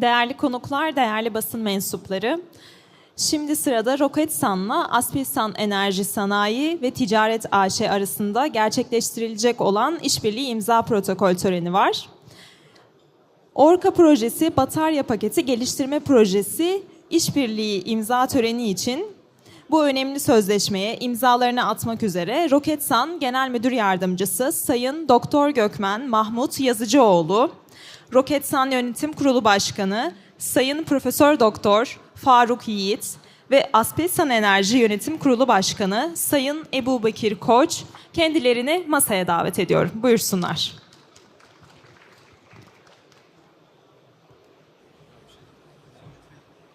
Değerli konuklar, değerli basın mensupları. Şimdi sırada Roketsan'la Aspilsan Enerji Sanayi ve Ticaret AŞ arasında gerçekleştirilecek olan işbirliği imza protokol töreni var. Orka projesi Batarya Paketi Geliştirme Projesi işbirliği imza töreni için bu önemli sözleşmeye imzalarını atmak üzere Roketsan Genel Müdür Yardımcısı Sayın Doktor Gökmen Mahmut Yazıcıoğlu, Roketsan Yönetim Kurulu Başkanı Sayın Profesör Doktor Faruk Yiğit ve Aspelsan Enerji Yönetim Kurulu Başkanı Sayın Ebu Bekir Koç kendilerini masaya davet ediyorum. Buyursunlar.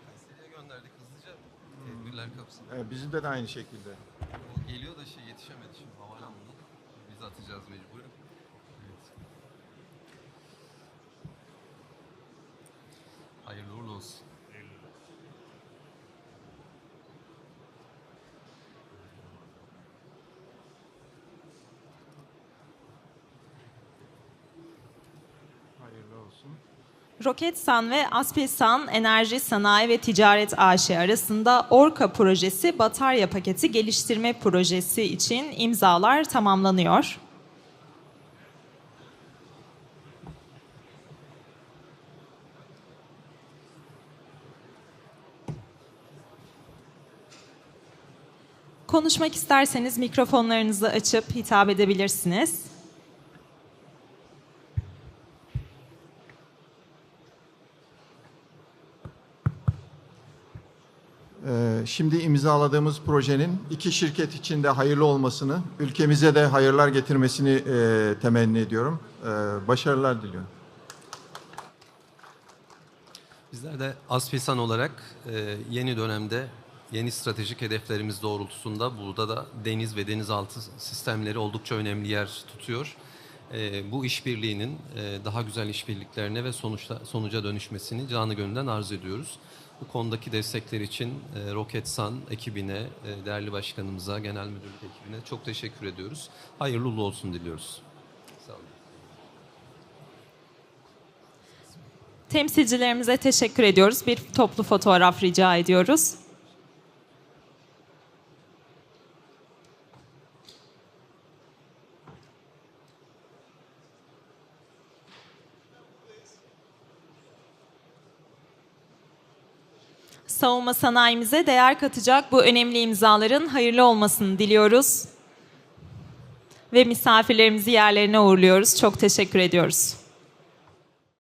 Kayseri'ye gönderdik hızlıca. Tedbirler kapsamında. Evet, bizim de, de aynı şekilde. O geliyor da şey yetişemedi şimdi havaalanında. Biz atacağız mecburen. Evet. Hayırlı uğurlu olsun. Hayırlı olsun. Roketsan ve Aspilsan Enerji Sanayi ve Ticaret AŞ arasında Orka projesi Batarya Paketi Geliştirme Projesi için imzalar tamamlanıyor. Konuşmak isterseniz mikrofonlarınızı açıp hitap edebilirsiniz. Ee, şimdi imzaladığımız projenin iki şirket için de hayırlı olmasını, ülkemize de hayırlar getirmesini e, temenni ediyorum. Ee, başarılar diliyorum. Bizler de Aspilsan olarak e, yeni dönemde yeni stratejik hedeflerimiz doğrultusunda burada da deniz ve denizaltı sistemleri oldukça önemli yer tutuyor. E, bu işbirliğinin e, daha güzel işbirliklerine ve sonuçta sonuca dönüşmesini canı gönülden arzu ediyoruz. Bu konudaki destekler için e, Roketsan ekibine, e, değerli başkanımıza, genel müdürlük ekibine çok teşekkür ediyoruz. Hayırlı uğurlu olsun diliyoruz. Sağ olun. Temsilcilerimize teşekkür ediyoruz. Bir toplu fotoğraf rica ediyoruz. Savunma sanayimize değer katacak bu önemli imzaların hayırlı olmasını diliyoruz. Ve misafirlerimizi yerlerine uğurluyoruz. Çok teşekkür ediyoruz.